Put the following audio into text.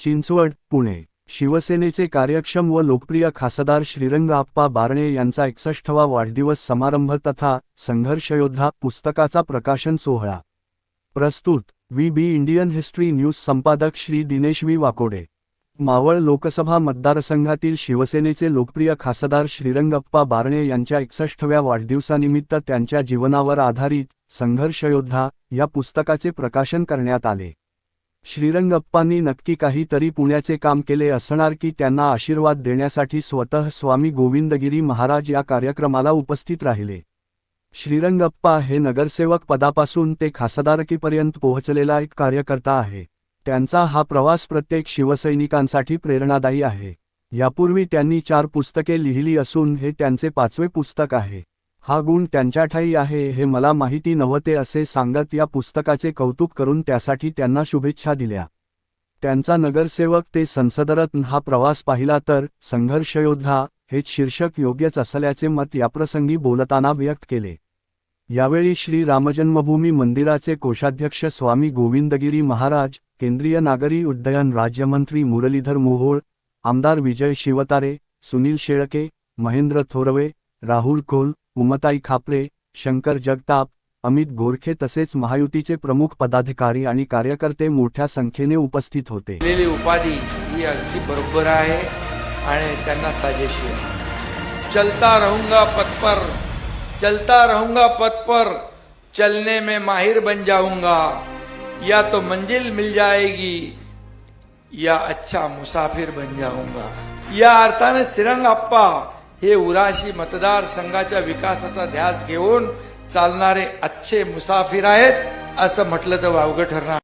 चिंचवड पुणे. शिवसेनेचे कार्यक्षम व लोकप्रिय खासदार श्रीरंग आप्पा बारणे यांचा एकसष्टवा वाढदिवस समारंभ तथा संघर्षयोद्धा पुस्तकाचा प्रकाशन सोहळा. प्रस्तुत V B. Indian history news संपादक श्री. दिनेश वी वाकोडे. मावळ लोकसभा मतदारसंघातील शिवसेनेचे लोकप्रिय खासदार श्रीरंगप्पा बारणे यांच्या एकसष्टव्या वाढदिवसानिमित्त त्यांच्या जीवनावर आधारित संघर्षयोद्धा या पुस्तकाचे प्रकाशन करण्यात आले. श्रीरंगप्पांनी नक्की काहीतरी पुण्याचे काम केले असणार की त्यांना आशीर्वाद देण्यासाठी स्वतः स्वामी गोविंदगिरी महाराज या कार्यक्रमाला उपस्थित राहिले. श्रीरंगप्पा हे नगरसेवक पदापासून ते खासदारकीपर्यंत पोहोचलेला एक कार्यकर्ता आहे. त्यांचा हा प्रवास प्रत्येक शिवसैनिकांसाठी प्रेरणादायी आहे. यापूर्वी त्यांनी चार पुस्तके लिहिली असून हे त्यांचे पाचवे पुस्तक आहे. हा गुण त्यांच्या ठाई आहे हे मला माहिती नव्हते असे सांगत या पुस्तकाचे कौतुक करून त्यासाठी त्यांना शुभेच्छा दिल्या. त्यांचा नगरसेवक ते संसदरत्न हा प्रवास पाहिला तर संघर्षयोद्धा हेच शीर्षक योग्यच असल्याचे मत याप्रसंगी बोलताना व्यक्त केले. यावेळी श्री रामजन्मभूमी मंदिराचे कोषाध्यक्ष स्वामी गोविंदगिरी महाराज केंद्रीय नागरी उड्डयन राज्यमंत्री मुरलीधर मोहोळ आमदार विजय शिवतारे सुनील शेळके महेंद्र थोरवे राहुल कोल उमताई खापरे शंकर जगताप अमित गोरखे तसेच महायुतीचे प्रमुख पदाधिकारी आणि कार्यकर्ते मोठ्या संख्येने उपस्थित होते. उपाधी ही अगदी बरोबर आहे आणि त्यांना साजेशी चलता रहूंगा पथ पर चलता रहूंगा पथ पर चलने में माहिर बन जाऊंगा. या तो मंजिल मिल जाएगी या अच्छा मुसाफिर बन जाऊंगा. या अर्थाने सिरंग आप्पा हे उराशी मतदारसंघाच्या विकासाचा ध्यास घेऊन चालणारे अच्छे मुसाफिर आहेत असं म्हटलं तर वावगं ठरणार.